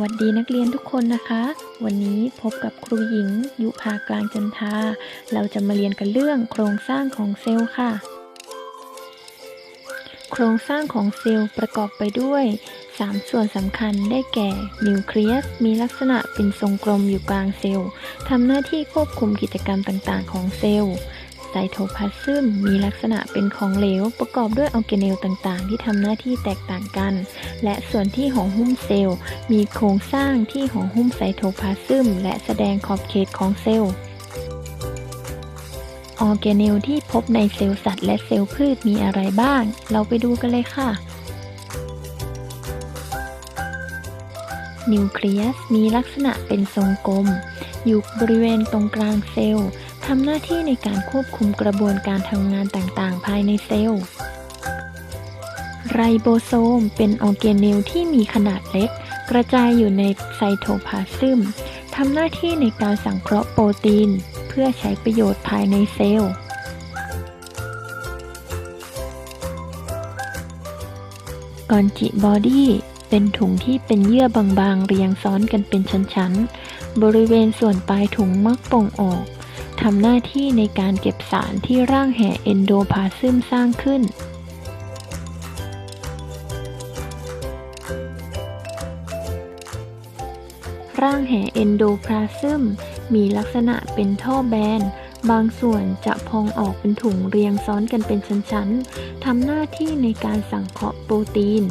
วัสดีนักเรียนทุกคนนะคะ วันนี้พบกับครูหญิง ยุพากลางจันทา เราจะมาเรียนกันเรื่องโครงสร้างของเซลล์ค่ะ โครงสร้างของเซลล์ประกอบไปด้วย 3 ส่วนสำคัญได้แก่ นิวเคลียส มีลักษณะเป็นทรงกลมอยู่กลางเซลล์ทำหน้าที่ควบคุมกิจกรรมต่างๆ ของเซลล์ ไซโทพลาซึมมีลักษณะเป็นของเหลว ประกอบด้วยออร์แกเนลต่างๆ ที่ทำหน้าที่แตกต่างกัน และส่วนที่ห่อหุ้มเซลล์ มีโครงสร้างที่ห่อหุ้มไซโทพลาซึมและแสดงขอบเขตของเซลล์ออร์แกเนลที่พบในเซลล์สัตว์และเซลล์พืชมีอะไรบ้าง เราไปดูกันเลยค่ะนิวเคลียสมีลักษณะเป็นทรงกลม อยู่บริเวณตรงกลางเซลล์ทำหน้าที่ในการควบคุมกระบวนการทำงานต่างๆ ภายในเซลล์ ไรโบโซมเป็นออร์แกเนลที่มีขนาดเล็ก กระจายอยู่ในไซโทพลาซึมทำหน้าที่ในการสังเคราะห์โปรตีน เพื่อใช้ประโยชน์ภายในเซลล์กอนจิบอดี้ เป็นถุงที่เป็นเยื่อบางๆ เรียงซ้อนกันเป็นชั้นๆ บริเวณส่วนปลายถุงมักโป่งออกทำหน้าที่ในการเก็บสารที่ร่างแห่เอนโดพาซึมสร้างขึ้น ร่างแห่เอนโดพลาซึมมีลักษณะเป็นท่อแบน บางส่วนจะพองออกเป็นถุงเรียงซ้อนกันเป็นชั้นๆ ทำหน้าที่ในการสังเคราะห์โปรตีน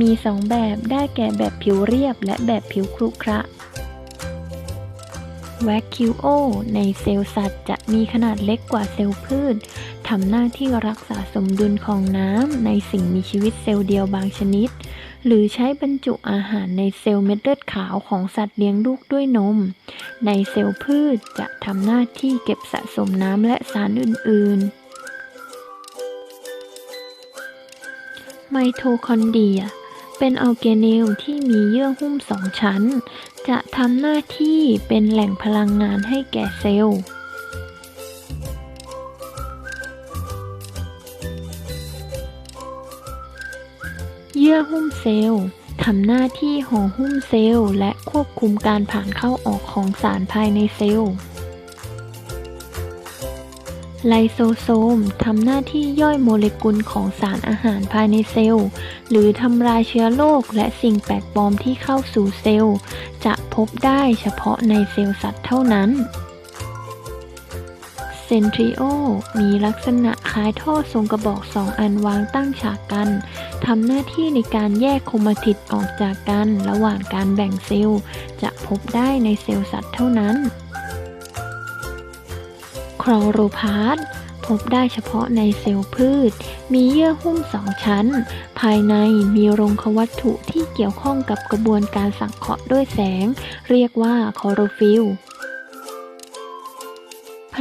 มีสองแบบได้แก่แบบผิวเรียบและแบบผิวครุขระแวคคิวโอในเซลล์สัตว์จะมีขนาดเล็กกว่าเซลล์พืช ทำหน้าที่รักษาสมดุลของน้ำในสิ่งมีชีวิตเซลล์เดียวบางชนิด หรือใช้บรรจุอาหารในเซลล์เม็ดเลือดขาวของสัตว์เลี้ยงลูกด้วยนม ในเซลล์พืชจะทำหน้าที่เก็บสะสมน้ำและสารอื่น ๆไมโทคอนเดรีย เป็นออร์แกเนลที่มีเยื่อหุ้มสองชั้น จะทำหน้าที่เป็นแหล่งพลังงานให้แก่เซลล์ เยื่อหุ้มเซลล์ทำหน้าที่ห่อหุ้มเซลล์และควบคุมการผ่านเข้าออกของสารภายในเซลล์ ไลโซโซมทำหน้าที่ย่อยโมเลกุลของสารอาหารภายในเซลล์ หรือทำลายเชื้อโรคและสิ่งแปลกปลอมที่เข้าสู่เซลล์ จะพบได้เฉพาะในเซลล์สัตว์เท่านั้น ซนทริโอมีลักษณะคล้ายท่อทรงกระบอกสองอันวางตั้งฉากกันทำหน้าที่ในการแยกโครมาติดออกจากกันระหว่างการแบ่งเซลล์ จะพบได้ในเซลล์สัตว์เท่านั้นคลอโรพาสพบได้เฉพาะในเซลล์พืช มีเยื่อหุ้มสองชั้น ภายในมีโรงควัตถุที่เกี่ยวข้องกับกระบวนการสังเคราะห์ด้วยแสง เรียกว่าคลอโรฟิลล์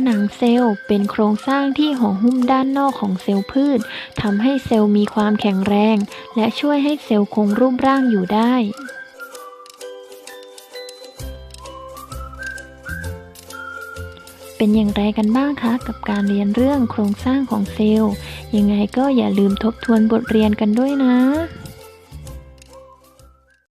นังเซลล์เป็นโครงสร้างที่ห่อหุ้มด้านนอกของเซลล์พืชทำให้เซลล์มีความแข็งแรง และช่วยให้เซลล์คงรูปร่างอยู่ได้เป็นอย่างไรกันบ้างคะ กับการเรียนเรื่องโครงสร้างของเซลล์ ยังไงก็อย่าลืมทบทวนบทเรียนกันด้วยนะ